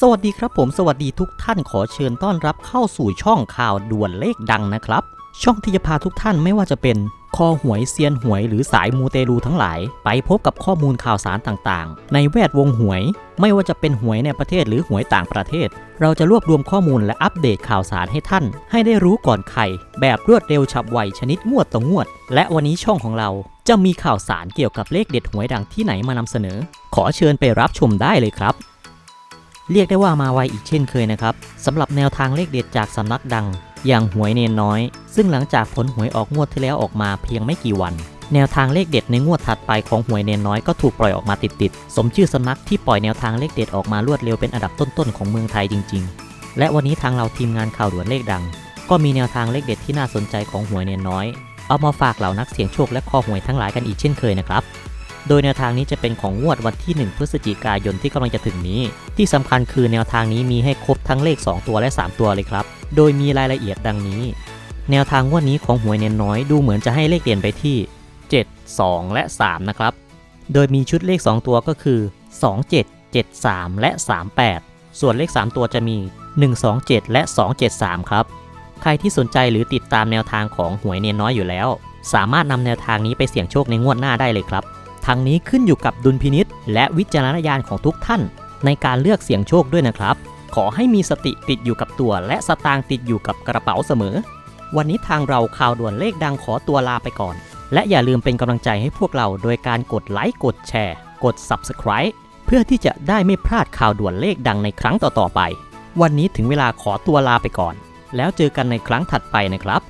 สวัสดีครับผมสวัสดีทุกท่านขอเชิญต้อนรับเข้าสู่ช่องข่าวด่วนเลขดังนะครับ ช่องที่จะพาทุกท่านไม่ว่าจะเป็นคอหวยเซียนหวยหรือสายมูเตลูทั้งหลาย ไปพบกับข้อมูลข่าวสารต่างๆ ในแวดวงหวย ไม่ว่าจะเป็นหวยในประเทศหรือหวยต่างประเทศ เราจะรวบรวมข้อมูลและอัปเดตข่าวสารให้ท่าน ให้ได้รู้ก่อนใครแบบรวดเร็วฉับไวชนิดงวดต่องวด และวันนี้ช่องของเราจะมีข่าวสารเกี่ยวกับเลขเด็ดหวยดังที่ไหนมานำเสนอ ขอเชิญไปรับชมได้เลยครับ เรียกได้ว่ามาไวอีกเช่นเคยนะครับสำหรับแนวทางเลขเด็ดจากสำนักดัง อย่างหวยเนนน้อย ซึ่งหลังจากผลหวยออกงวดที่แล้วออกมาเพียงไม่กี่วัน แนวทางเลขเด็ดในงวดถัดไปของหวยเนนน้อยก็ถูกปล่อยออกมาติดๆสมชื่อสำนักที่ปล่อยแนวทางเลขเด็ดออกมารวดเร็วเป็นอันดับต้นๆของเมืองไทยจริง ๆ และวันนี้ทางเราทีมงานข่าวด่วนเลขดัง ก็มีแนวทางเลขเด็ดที่น่าสนใจของหวยเนนน้อย เอามาฝากเหล่านักเสี่ยงโชคและคอหวยทั้งหลายกันอีกเช่นเคยนะครับ โดยแนวทางนี้จะเป็นของงวดวันที่ 1 พฤศจิกายนที่กำลังจะถึงนี้ ที่สำคัญคือแนวทางนี้มีให้ครบทั้งเลข 2 ตัวและ 3 ตัวเลยครับ โดยมีรายละเอียดดังนี้ แนวทางงวดนี้ของหวยเนนน้อยดูเหมือนจะให้เลขเด่นไปที่ 7 2 และ 3 นะครับ โดยมีชุดเลข 2 ตัวก็คือ 27 73 และ 38 ส่วนเลข 3 ตัวจะมี 127 และ 273 ครับ ใครที่สนใจหรือติดตามแนวทางของหวยเนนน้อยอยู่แล้ว สามารถนำแนวทางนี้ไปเสี่ยงโชคในงวดหน้าได้เลยครับ ทางนี้ขึ้นอยู่กับดุลพินิษและวิจารณญาณของทุกท่าน ในการเลือกเสี่ยงโชคด้วยนะครับ ขอให้มีสติติดอยู่กับตัว และสตางค์ติดอยู่กับกระเป๋าเสมอ วันนี้ทางเราข่าวด่วนเลขดังขอตัวลาไปก่อน และอย่าลืมเป็นกำลังใจให้พวกเราโดยการกดไลค์กดแชร์ กด Subscribe เพื่อที่จะได้ไม่พลาดข่าวด่วนเลขดังในครั้งต่อๆไป วันนี้ถึงเวลาขอตัวลาไปก่อน แล้วเจอกันในครั้งถัดไปนะครับ